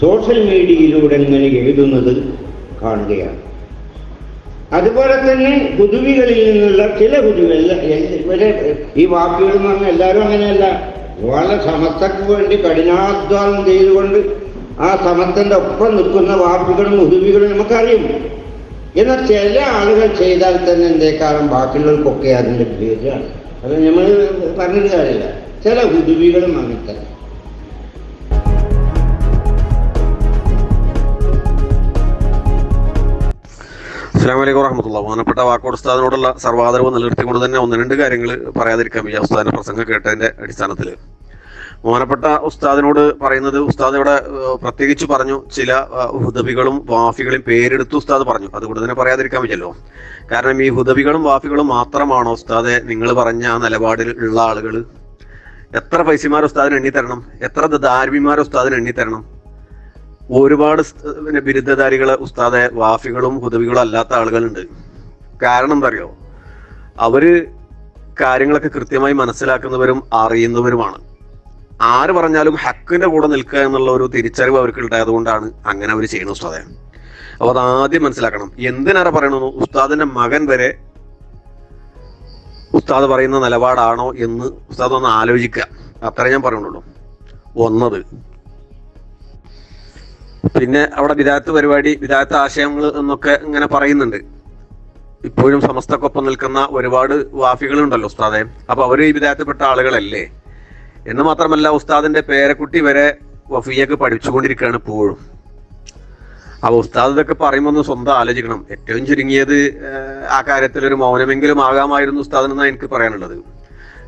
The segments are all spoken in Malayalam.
സോഷ്യൽ മീഡിയയിലൂടെ ഇങ്ങനെ എഴുതുന്നത് കാണുകയാണ്. അതുപോലെ തന്നെ കുതുവികളിൽ നിന്നുള്ള ചില ഹുദുവികൾ ഇവരെ ഈ വാക്കുകൾ എന്ന് പറഞ്ഞാൽ എല്ലാവരും അങ്ങനെയല്ല വളരെ സമത്തക്ക് വേണ്ടി കഠിനാധ്വാനം ചെയ്തുകൊണ്ട് ആ സമത്തിന്റെ ഒപ്പം നിൽക്കുന്ന വാക്കുകളും കുതുവികളും നമുക്കറിയും. എന്നാൽ ചില ആളുകൾ ചെയ്താൽ തന്നെ എന്തേക്കാളും ബാക്കിയുള്ളവർക്കൊക്കെ അതിന്റെ പേരാണ്. അത് നമ്മൾ പറഞ്ഞിട്ട് കാര്യമില്ല. ചില കുതുവികളും അങ്ങനെ അസ്സാം വലൈക്കും വറഹമത്തുള്ള ബഹുമാനപ്പെട്ട വാക്കോട് ഉസ്താദിനോടുള്ള സർവാദരവ് നിലനിർത്തിക്കൊണ്ട് തന്നെ ഒന്ന് രണ്ട് കാര്യങ്ങൾ പറയാതിരിക്കാം വയ്യ ഉസ്താദിന്റെ പ്രസംഗം കേട്ടതിന്റെ അടിസ്ഥാനത്തിൽ ബഹുമാനപ്പെട്ട ഉസ്താദിനോട് പറയുന്നത് ഉസ്താദ് ഇവിടെ പ്രത്യേകിച്ച് പറഞ്ഞു ചില ഹുദബികളും വാഫികളും പേരെടുത്ത് ഉസ്താദ് പറഞ്ഞു. അതുകൊണ്ട് തന്നെ പറയാതിരിക്കാൻ വയ്യല്ലോ. കാരണം ഈ ഹുദബികളും വാഫികളും മാത്രമാണോ ഉസ്താദെ നിങ്ങൾ പറഞ്ഞ ആ നിലപാടിൽ ഉള്ള ആളുകൾ എത്ര പൈസമാർ ഉസ്താദിന് എണ്ണി തരണം എത്ര ദാരിമിമാർ ഉസ്താദിന് എണ്ണി തരണം ഒരുപാട് പിന്നെ ബിരുദധാരികളെ ഉസ്താദെ വാഫികളും ഹുദവികളും അല്ലാത്ത ആളുകളുണ്ട്. കാരണം എന്താ അറിയോ? അവർ കാര്യങ്ങളൊക്കെ കൃത്യമായി മനസ്സിലാക്കുന്നവരും അറിയുന്നവരുമാണ്. ആര് പറഞ്ഞാലും ഹക്കിന്റെ കൂടെ നിൽക്കുക എന്നുള്ള ഒരു തിരിച്ചറിവ് അവർക്ക് ഉണ്ടായത് കൊണ്ടാണ് അങ്ങനെ അവർ ചെയ്യുന്നത് ഉസ്താദെ. അപ്പൊ അത് ആദ്യം മനസ്സിലാക്കണം. എന്തിനാറ പറയണമെന്ന് ഉസ്താദിന്റെ മകൻ വരെ ഉസ്താദ് പറയുന്ന നിലപാടാണോ എന്ന് ഉസ്താദ് ഒന്ന് ആലോചിക്കുക. അത്രേ ഞാൻ പറയുന്നുള്ളൂ ഒന്നത്. പിന്നെ അവിടെ വിദാത്ത് പരിപാടി വിദാത്ത് ആശയങ്ങൾ എന്നൊക്കെ ഇങ്ങനെ പറയുന്നുണ്ട്. ഇപ്പോഴും സമസ്തക്കൊപ്പം നിൽക്കുന്ന ഒരുപാട് വാഫികളുണ്ടല്ലോ ഉസ്താദെ. അപ്പൊ അവർ ഈ വിദാത്തപ്പെട്ട ആളുകളല്ലേ? എന്ന് മാത്രമല്ല ഉസ്താദിന്റെ പേരക്കുട്ടി വരെ വഫിയൊക്കെ പഠിച്ചുകൊണ്ടിരിക്കുകയാണ് ഇപ്പോഴും. അപ്പൊ ഉസ്താദ് ഇതൊക്കെ പറയുമ്പോൾ ഒന്ന് സ്വന്തം ആലോചിക്കണം. ഏറ്റവും ചുരുങ്ങിയത് ആ കാര്യത്തിൽ ഒരു മൗനമെങ്കിലും ആകാമായിരുന്നു ഉസ്താദിനെന്നാണ് എനിക്ക് പറയാനുള്ളത്.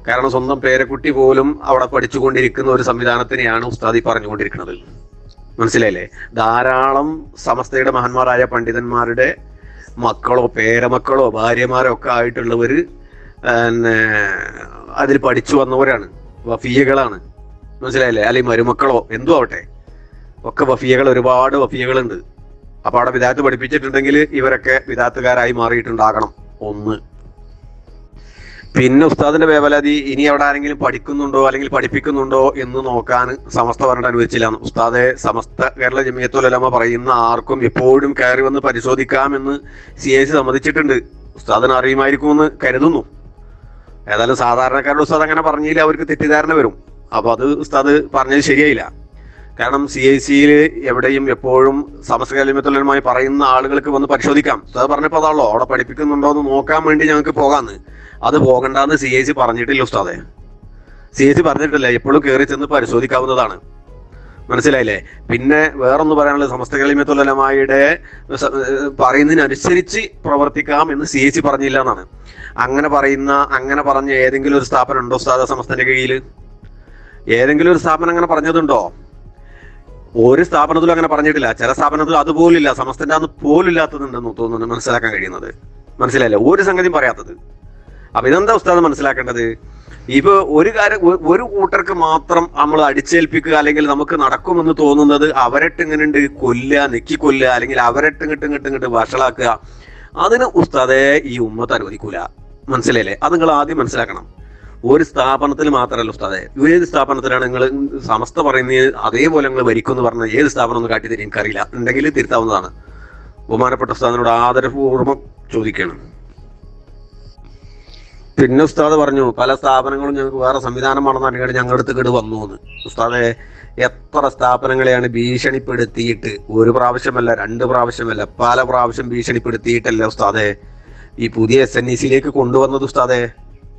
കാരണം സ്വന്തം പേരക്കുട്ടി പോലും അവിടെ പഠിച്ചുകൊണ്ടിരിക്കുന്ന ഒരു സംവിധാനത്തിനെയാണ് ഉസ്താദി പറഞ്ഞുകൊണ്ടിരിക്കുന്നത്. മനസ്സിലായില്ലേ? ധാരാളം സമസ്തയുടെ മഹാന്മാരായ പണ്ഡിതന്മാരുടെ മക്കളോ പേരമക്കളോ ഭാര്യമാരോ ഒക്കെ ആയിട്ടുള്ളവർ പിന്നെ അതിൽ പഠിച്ചു വന്നവരാണ്. വഫിയകളാണ്. മനസ്സിലായില്ലേ? അല്ലെങ്കിൽ മരുമക്കളോ എന്തു ആവട്ടെ. ഒക്കെ വഫിയകൾ ഒരുപാട് വഫിയകളുണ്ട്. അപ്പൊ അവിടെ വിദാത്ത് പഠിപ്പിച്ചിട്ടുണ്ടെങ്കിൽ ഇവരൊക്കെ വിദാത്തുകാരായി മാറിയിട്ടുണ്ടാകണം. ഒന്ന്. പിന്നെ ഉസ്താദിന്റെ വേവലാതി ഇനി അവിടെ ആരെങ്കിലും പഠിക്കുന്നുണ്ടോ അല്ലെങ്കിൽ പഠിപ്പിക്കുന്നുണ്ടോ എന്ന് നോക്കാൻ സമസ്ത പറഞ്ഞിട്ട് അനുവദിച്ചില്ല. ഉസ്താദെ സമസ്ത കേരള ജമിയത്തുലമ പറയുന്ന ആർക്കും എപ്പോഴും കയറി വന്ന് പരിശോധിക്കാമെന്ന് സി എ സി സമ്മതിച്ചിട്ടുണ്ട്. ഉസ്താദിന് അറിയുമായിരിക്കുമെന്ന് കരുതുന്നു. ഏതായാലും സാധാരണക്കാരുടെ ഉസ്താദ് അങ്ങനെ പറഞ്ഞില്ല അവർക്ക് തെറ്റിദ്ധാരണ വരും. അപ്പൊ അത് ഉസ്താദ് പറഞ്ഞത് ശരിയായില്ല. കാരണം സി ഐ സിയിൽ എവിടെയും എപ്പോഴും സമസ്ത കലിമത്തുലമായി പറയുന്ന ആളുകൾക്ക് വന്ന് പരിശോധിക്കാം. ഉസ്താദ് പറഞ്ഞപ്പോൾ അതാണല്ലോ അവിടെ പഠിപ്പിക്കുന്നുണ്ടോ എന്ന് നോക്കാൻ വേണ്ടി ഞങ്ങൾക്ക് പോകാന്ന്. അത് പോകണ്ടെന്ന് സി ഐ സി പറഞ്ഞിട്ടില്ല ഉസ്താദെ. സി ഐ സി പറഞ്ഞിട്ടില്ല എപ്പോഴും കയറി ചെന്ന് പരിശോധിക്കാവുന്നതാണ്. മനസ്സിലായില്ലേ? പിന്നെ വേറൊന്ന് പറയാനുള്ളത് സമസ്ത കലിമത്തുലമായുടെ പറയുന്നതിനനുസരിച്ച് പ്രവർത്തിക്കാം എന്ന് സി ഐ സി പറഞ്ഞില്ല എന്നാണ്. അങ്ങനെ പറയുന്ന അങ്ങനെ പറഞ്ഞ ഏതെങ്കിലും ഒരു സ്ഥാപനം ഉണ്ടോ ഉസ്താദ സമസ്തന്റെ കീഴിൽ ഏതെങ്കിലും ഒരു സ്ഥാപനം അങ്ങനെ പറഞ്ഞതുണ്ടോ? ഒരു സ്ഥാപനത്തിലും അങ്ങനെ പറഞ്ഞിട്ടില്ല. ചില സ്ഥാപനത്തിൽ അതുപോലില്ല സമസ്തന്റെ അന്ന് പോലില്ലാത്തതുണ്ടെന്ന് തോന്നുന്നു മനസ്സിലാക്കാൻ കഴിയുന്നത്. മനസ്സിലായില്ലേ? ഒരു സംഗതിയും പറയാത്തത്. അപ്പൊ ഇതെന്താ ഉസ്താദ് മനസ്സിലാക്കേണ്ടത്? ഇപ്പൊ ഒരു കാര്യം ഒരു കൂട്ടർക്ക് മാത്രം നമ്മൾ അടിച്ചേൽപ്പിക്കുക അല്ലെങ്കിൽ നമുക്ക് നടക്കുമെന്ന് തോന്നുന്നത് അവരെട്ട് ഇങ്ങനെ ഉണ്ട് കൊല്ല നെക്കി കൊല്ലുക അല്ലെങ്കിൽ അവരെട്ട് ഇങ്ങോട്ട് ഇങ്ങോട്ട് ഇങ്ങോട്ട് വഷളാക്കുക. അതിന് ഉസ്താദെ ഈ ഉമ്മത്ത് അനുവദിക്കൂല. മനസ്സിലല്ലേ അത് നിങ്ങൾ ആദ്യം മനസ്സിലാക്കണം. ഒരു സ്ഥാപനത്തിൽ മാത്രമല്ല ഉസ്താദെ. ഏത് സ്ഥാപനത്തിലാണ് നിങ്ങൾ സമസ്ത പറയുന്നത്? അതേപോലെ നിങ്ങൾ ഭരിക്കും എന്ന് പറഞ്ഞ ഏത് സ്ഥാപനം ഒന്ന് കാട്ടി തരും എനിക്കറിയില്ല. ഉണ്ടെങ്കിൽ തിരുത്താവുന്നതാണ്. ബഹുമാനപ്പെട്ട ഉസ്താദിനോട് ആദരപൂർവം ചോദിക്കണം പിന്നെ ഉസ്താദ് പറഞ്ഞു പല സ്ഥാപനങ്ങളും ഞങ്ങൾക്ക് വേറെ സംവിധാനമാണെന്ന് അറിയാണ്ട് ഞങ്ങളുടെ അടുത്ത് കേട് വന്നു എന്ന്. ഉസ്താദെ എത്ര സ്ഥാപനങ്ങളെയാണ് ഭീഷണിപ്പെടുത്തിയിട്ട് ഒരു പ്രാവശ്യമല്ല രണ്ട് പ്രാവശ്യമല്ല പല പ്രാവശ്യം ഭീഷണിപ്പെടുത്തിയിട്ടല്ലേ ഉസ്താദെ? ഈ പുതിയ എസ് എൻ ഇ സിയിലേക്ക് കൊണ്ടുവന്നത് ഉസ്താദെ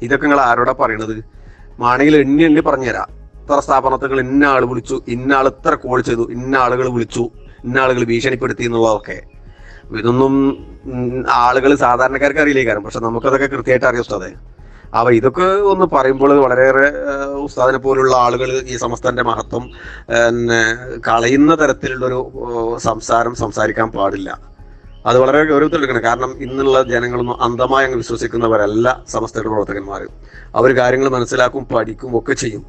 ഇതൊക്കെ നിങ്ങൾ ആരോടാ പറയണത്? മാണെങ്കിൽ എണ്ണി എണ്ണി പറഞ്ഞുതരാം. ഇത്ര സ്ഥാപനത്തിൽ ഇന്ന ആൾ വിളിച്ചു ഇന്ന ആൾ ഇത്ര കോൾ ചെയ്തു ഇന്ന ആളുകൾ വിളിച്ചു ഇന്ന ആളുകൾ ഭീഷണിപ്പെടുത്തി എന്നുള്ളതൊക്കെ. ഇതൊന്നും ആളുകൾ സാധാരണക്കാർക്ക് അറിയില്ലേ കാരണം പക്ഷെ നമുക്കതൊക്കെ കൃത്യമായിട്ട് അറിയാം ഉസ്താദെ. അപ്പൊ ഇതൊക്കെ ഒന്ന് പറയുമ്പോൾ വളരെയേറെ ഉസ്താദിനെ പോലുള്ള ആളുകൾ ഈ സമസ്തന്റെ മഹത്വം കളയുന്ന തരത്തിലുള്ളൊരു സംസാരം സംസാരിക്കാൻ പാടില്ല. അത് വളരെ ഗൗരവത്തിലെടുക്കണം കാരണം ഇന്നുള്ള ജനങ്ങളൊന്നും അന്ധമായി അങ്ങ് വിശ്വസിക്കുന്നവരല്ല സമസ്തയുടെ പ്രവർത്തകന്മാർ അവർ കാര്യങ്ങൾ മനസ്സിലാക്കും പഠിക്കും ഒക്കെ ചെയ്യും.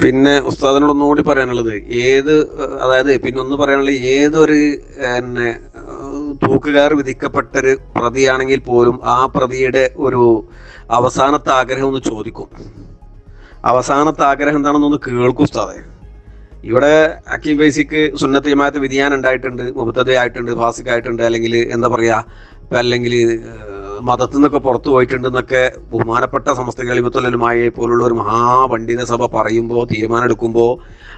പിന്നെ ഉസ്താദിനോട് ഒന്നുകൂടി പറയാനുള്ളത് ഏത് അതായത് പിന്നെ ഒന്ന് പറയാനുള്ളത് ഏതൊരു എന്നെ തൂക്കുകാർ വിധിക്കപ്പെട്ടൊരു പ്രതിയാണെങ്കിൽ പോലും ആ പ്രതിയുടെ ഒരു അവസാനത്തെ ആഗ്രഹം ഒന്ന് ചോദിക്കും. അവസാനത്തെ ആഗ്രഹം എന്താണെന്നൊന്ന് കേൾക്കും ഉസ്താദെ. ഇവിടെ അക്കീം ബൈസിക്ക് സുന്നത്ത് ജമാഅത്ത് വിധിയാൻ ഉണ്ടായിട്ടുണ്ട് മുബത്തതയായിട്ടുണ്ട് ഫാസിക്കായിട്ടുണ്ട് അല്ലെങ്കിൽ എന്താ പറയാ ഇപ്പൊ അല്ലെങ്കിൽ മതത്തിൽ നിന്നൊക്കെ പുറത്തു പോയിട്ടുണ്ടെന്നൊക്കെ ബഹുമാനപ്പെട്ട സമസ്ത കളിമത്തുലനുമായ പോലുള്ള ഒരു മഹാപണ്ഡിത സഭ പറയുമ്പോൾ തീരുമാനമെടുക്കുമ്പോൾ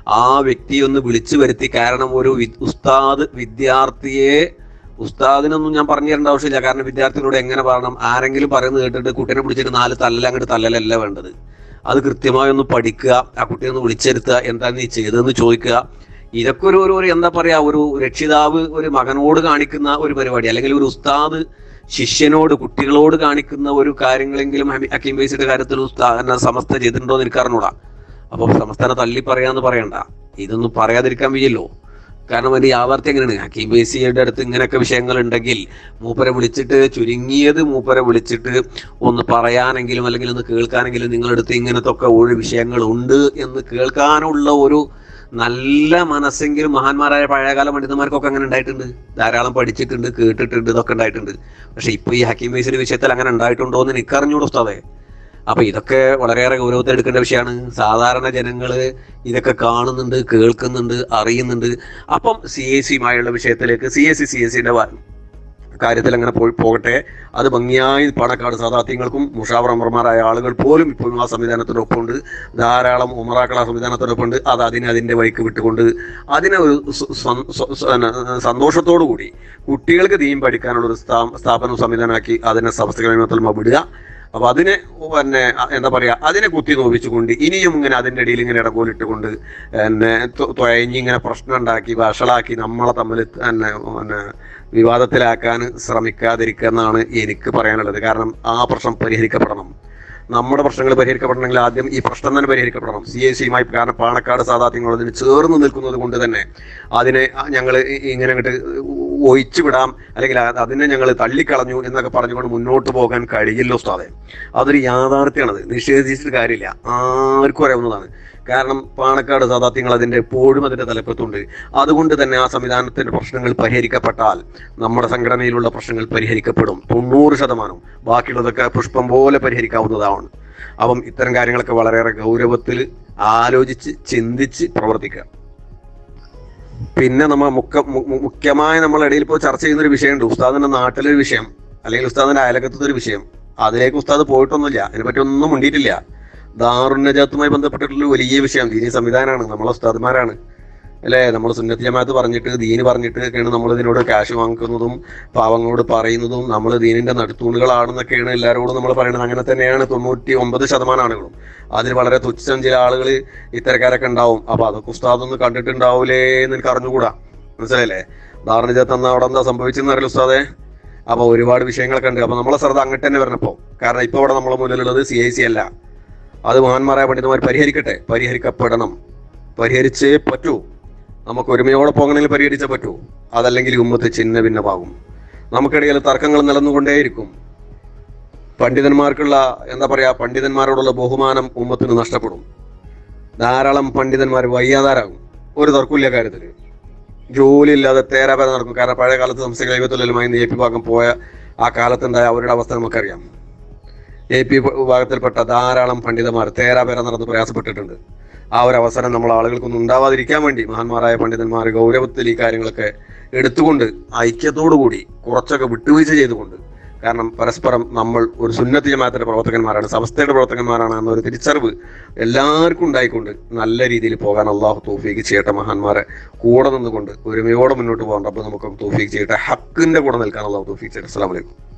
ആ വ്യക്തി ഒന്ന് വിളിച്ചു വരുത്തി കാരണം ഒരു ഉസ്താദ് വിദ്യാർത്ഥിയെ ഉസ്താദിനൊന്നും ഞാൻ പറഞ്ഞു തരേണ്ട ആവശ്യമില്ല. കാരണം വിദ്യാർത്ഥികളോട് എങ്ങനെ പറയണം? ആരെങ്കിലും പറയുന്നത് കേട്ടിട്ട് കുട്ടീനെ പിടിച്ചിട്ട് നാല് തല്ലല അങ്ങോട്ട് തല്ലലല്ല വേണ്ടത്. അത് കൃത്യമായി ഒന്ന് പഠിക്കുക ആ കുട്ടിയെ ഒന്ന് വിളിച്ചെടുത്തുക എന്താ നീ ചെയ്തതെന്ന് ചോദിക്കുക. ഇതൊക്കെ ഒരു ഒരു എന്താ പറയാ ഒരു രക്ഷിതാവ് ഒരു മകനോട് കാണിക്കുന്ന ഒരു പരിപാടി. അല്ലെങ്കിൽ ഒരു ഉസ്താദ് ശിഷ്യനോട് കുട്ടികളോട് കാണിക്കുന്ന ഒരു കാര്യങ്ങളെങ്കിലും അക്കീം ബേസിന്റെ കാര്യത്തിൽ സമസ്ത ചെയ്തിട്ടുണ്ടോ എന്ന് എനിക്ക് അറിഞ്ഞൂടാ. അപ്പൊ സമസ്തനെ തള്ളി പറയാന്ന് പറയണ്ട. ഇതൊന്നും പറയാതിരിക്കാൻ വയ്യല്ലോ. കാരണം അതിന്റെ യാഥാർത്ഥ്യം എങ്ങനെയാണ്? ഹക്കീം ബേസിയുടെ അടുത്ത് ഇങ്ങനെയൊക്കെ വിഷയങ്ങൾ ഉണ്ടെങ്കിൽ മൂപ്പരെ വിളിച്ചിട്ട് ചുരുങ്ങിയത് മൂപ്പരെ വിളിച്ചിട്ട് ഒന്ന് പറയാനെങ്കിലും അല്ലെങ്കിൽ ഒന്ന് കേൾക്കാനെങ്കിലും നിങ്ങളുടെ അടുത്ത് ഇങ്ങനത്തെ ഒക്കെ ഒരു വിഷയങ്ങൾ ഉണ്ട് എന്ന് കേൾക്കാനുള്ള ഒരു നല്ല മനസ്സെങ്കിലും മഹാന്മാരായ പഴയകാല പണ്ഡിതന്മാർക്കൊക്കെ അങ്ങനെ ഉണ്ടായിട്ടുണ്ട്. ധാരാളം പഠിച്ചിട്ടുണ്ട് കേട്ടിട്ടുണ്ട് ഇതൊക്കെ ഉണ്ടായിട്ടുണ്ട്. പക്ഷെ ഇപ്പൊ ഈ ഹക്കീം ബേസിന്റെ വിഷയത്തിൽ അങ്ങനെ ഉണ്ടായിട്ടുണ്ടോ എന്ന് എനിക്ക് അറിഞ്ഞൂടെ ഉസ്താദേ. അപ്പൊ ഇതൊക്കെ വളരെയേറെ ഗൗരവത്തിൽ എടുക്കേണ്ട വിഷയമാണ്. സാധാരണ ജനങ്ങൾ ഇതൊക്കെ കാണുന്നുണ്ട് കേൾക്കുന്നുണ്ട് അറിയുന്നുണ്ട്. അപ്പം സി എ സിയുമായുള്ള വിഷയത്തിലേക്ക് C S C C S സിന്റെ കാര്യത്തിൽ അങ്ങനെ പോയി പോകട്ടെ. അത് ഭംഗിയായി പാണക്കാട് സാധാത്യങ്ങൾക്കും മുഷാവറമർമാരായ ആളുകൾ പോലും ഇപ്പോഴും ആ സംവിധാനത്തിനൊപ്പമുണ്ട് ധാരാളം ഉമറാക്കൾ ആ സംവിധാനത്തിനൊപ്പമുണ്ട് അത് അതിനെ അതിന്റെ വഴിക്ക് വിട്ടുകൊണ്ട് അതിനെ ഒരു സന്തോഷത്തോടു കൂടി കുട്ടികൾക്ക് തീം പഠിക്കാനുള്ള ഒരു സ്ഥാ- സ്ഥാപനം സംവിധാനമാക്കി അതിനെ സംസ്ഥകൾ വിടുക. അപ്പൊ അതിനെ പിന്നെ എന്താ പറയാ അതിനെ കുത്തി നോവിച്ചുകൊണ്ട് ഇനിയും ഇങ്ങനെ അതിന്റെ ഇടയിൽ ഇങ്ങനെ ഇടകോലിട്ടുകൊണ്ട് എന്നെ തുഴഞ്ഞ് ഇങ്ങനെ പ്രശ്നം ഉണ്ടാക്കി വഷളാക്കി നമ്മളെ തമ്മിൽ തന്നെ പിന്നെ വിവാദത്തിലാക്കാൻ ശ്രമിക്കാതിരിക്കുക എന്നാണ് എനിക്ക് പറയാനുള്ളത്. കാരണം ആ പ്രശ്നം പരിഹരിക്കപ്പെടണം. നമ്മുടെ പ്രശ്നങ്ങൾ പരിഹരിക്കപ്പെടണമെങ്കിൽ ആദ്യം ഈ പ്രശ്നം തന്നെ പരിഹരിക്കപ്പെടണം. സി എ സിയുമായി കാരണം പാണക്കാട് സാധാത്യങ്ങൾ അതിന് ചേർന്ന് നിൽക്കുന്നത് കൊണ്ട് തന്നെ അതിനെ ഞങ്ങൾ ഇങ്ങനെ അങ്ങോട്ട് ഒഴിച്ചു വിടാം അല്ലെങ്കിൽ അത് അതിനെ ഞങ്ങൾ തള്ളിക്കളഞ്ഞു എന്നൊക്കെ പറഞ്ഞുകൊണ്ട് മുന്നോട്ട് പോകാൻ കഴിയില്ല ഉസ്താദെ. അതൊരു യാഥാർത്ഥ്യമാണത്. നിഷേധിച്ചിട്ട് കാര്യമില്ല. ആർക്കും അറിയാവുന്നതാണ്. കാരണം പാണക്കാട് സാധാത്യങ്ങൾ അതിന്റെ എപ്പോഴും അതിന്റെ തലപ്പത്തുണ്ട്. അതുകൊണ്ട് തന്നെ ആ സംവിധാനത്തിന്റെ പ്രശ്നങ്ങൾ പരിഹരിക്കപ്പെട്ടാൽ നമ്മുടെ സംഘടനയിലുള്ള പ്രശ്നങ്ങൾ പരിഹരിക്കപ്പെടും. തൊണ്ണൂറ് ശതമാനം. ബാക്കിയുള്ളതൊക്കെ പുഷ്പം പോലെ പരിഹരിക്കാവുന്നതാണ്. അപ്പം ഇത്തരം കാര്യങ്ങളൊക്കെ വളരെയേറെ ഗൗരവത്തിൽ ആലോചിച്ച് ചിന്തിച്ച് പ്രവർത്തിക്കുക. പിന്നെ നമ്മൾ മുഖ്യമായ നമ്മൾ ഇടയിൽ ഇപ്പോൾ ചർച്ച ചെയ്യുന്ന ഒരു വിഷയമുണ്ട്. ഉസ്താദിന്റെ നാട്ടിലെ വിഷയം അല്ലെങ്കിൽ ഉസ്താദിന്റെ അയലക്കത്തെ ഒരു വിഷയം. അതിലേക്ക് ഉസ്താദ് പോയിട്ടൊന്നുമില്ല. അതിനെപ്പറ്റി ഒന്നും മുണ്ടിയിട്ടില്ല. ദാറുന്നജാത്തുമായി ബന്ധപ്പെട്ടിട്ടുള്ള വലിയ വിഷയം. ദീനി സംവിധാനമാണ് നമ്മളെ ഉസ്താദ്മാരാണ്. അല്ലേ? നമ്മൾ സുന്നത്ത് ജമാഅത്ത് പറഞ്ഞിട്ട് ദീന് പറഞ്ഞിട്ട് ഒക്കെയാണ് നമ്മൾ ഇതിനോട് ക്യാഷ് വാങ്ങിക്കുന്നതും പാവങ്ങളോട് പറയുന്നതും നമ്മൾ ദീനിന്റെ നടുത്തൂണുകളാണെന്നൊക്കെയാണ് എല്ലാവരോടും നമ്മൾ പറയുന്നത് അങ്ങനെ തന്നെയാണ് തൊണ്ണൂറ്റി ഒമ്പത് ശതമാനം ആളുകളും. അതിൽ വളരെ തുച്ഛം ചില ആളുകൾ ഇത്തരക്കാരൊക്കെ ഉണ്ടാവും. അപ്പൊ അതൊക്കെ ഉസ്താദൊന്നും കണ്ടിട്ടുണ്ടാവൂലേ എന്ന് എനിക്ക് അറിഞ്ഞുകൂടാ. മനസ്സിലായില്ലേ? ധാരണ തന്ന അവിടെ എന്താ സംഭവിച്ചെന്ന് അറിയില്ല ഉസ്താദേ. അപ്പൊ ഒരുപാട് വിഷയങ്ങളൊക്കെ ഉണ്ട്. അപ്പൊ നമ്മളെ ശ്രദ്ധ അങ്ങോട്ട് തന്നെ വരണപ്പോ കാരണം ഇപ്പൊ ഇവിടെ നമ്മളെ മുന്നിലുള്ളത് സി ഐ സി അല്ല. അത് മഹാന്മാരായ പണ്ഡിതന്മാർ പരിഹരിക്കട്ടെ. പരിഹരിക്കപ്പെടണം. പരിഹരിച്ചേ പറ്റൂ. നമുക്ക് ഒരുമയോടെ അങ്ങനെ പരിഹരിച്ചേ പറ്റൂ. അതല്ലെങ്കിൽ ഉമ്മത്ത് ചിന്ന ഭിന്നമാകും. നമുക്കിടയിൽ തർക്കങ്ങൾ നിലന്നുകൊണ്ടേയിരിക്കും. പണ്ഡിതന്മാർക്കുള്ള എന്താ പറയാ പണ്ഡിതന്മാരോടുള്ള ബഹുമാനം ഉമ്മത്തിന് നഷ്ടപ്പെടും. ധാരാളം പണ്ഡിതന്മാർ വയ്യാതാരാകും. ഒരു തർക്കമില്ല കാര്യത്തിൽ ജോലി ഇല്ലാതെ തേരാപര നടക്കും. കാരണം പഴയ കാലത്ത് സംസ്ഥാന കൈവത്തുലമായി എ പി ഭാഗം പോയ ആ കാലത്തുണ്ടായ അവരുടെ അവസ്ഥ നമുക്കറിയാം. എ പി വിഭാഗത്തിൽപ്പെട്ട ധാരാളം പണ്ഡിതന്മാർ തേരാപേര നടന്ന് പ്രയാസപ്പെട്ടിട്ടുണ്ട്. ആ ഒരു അവസരം നമ്മൾ ആളുകൾക്കൊന്നും ഉണ്ടാവാതിരിക്കാൻ വേണ്ടി മഹാന്മാരായ പണ്ഡിതന്മാർ ഗൗരവത്തിൽ ഈ കാര്യങ്ങളൊക്കെ എടുത്തുകൊണ്ട് ഐക്യത്തോടു കൂടി കുറച്ചൊക്കെ വിട്ടുവീഴ്ച ചെയ്തുകൊണ്ട് കാരണം പരസ്പരം നമ്മൾ ഒരു സുന്നത്തി ജമാത്തിന്റെ പ്രവർത്തകന്മാരാണ് സമസ്തയുടെ പ്രവർത്തകന്മാരാണ് എന്നൊരു തിരിച്ചറിവ് എല്ലാവർക്കും ഉണ്ടായിക്കൊണ്ട് നല്ല രീതിയിൽ പോകാൻ അള്ളാഹു തോഫീക്ക് ചെയ്യട്ടെ മഹാന്മാരെ. കൂടെ നിന്നുകൊണ്ട് ഒരുമയോടെ മുന്നോട്ട് പോകാൻ റബ്ബ് നമുക്ക് തോഫീക്ക് ചെയ്യട്ടെ. ഹക്കിന്റെ കൂടെ നിൽക്കാൻ അള്ളാഹു തോഫീക്ക് ചെയ്യട്ടെ. അസ്സലാമു അലൈക്കും.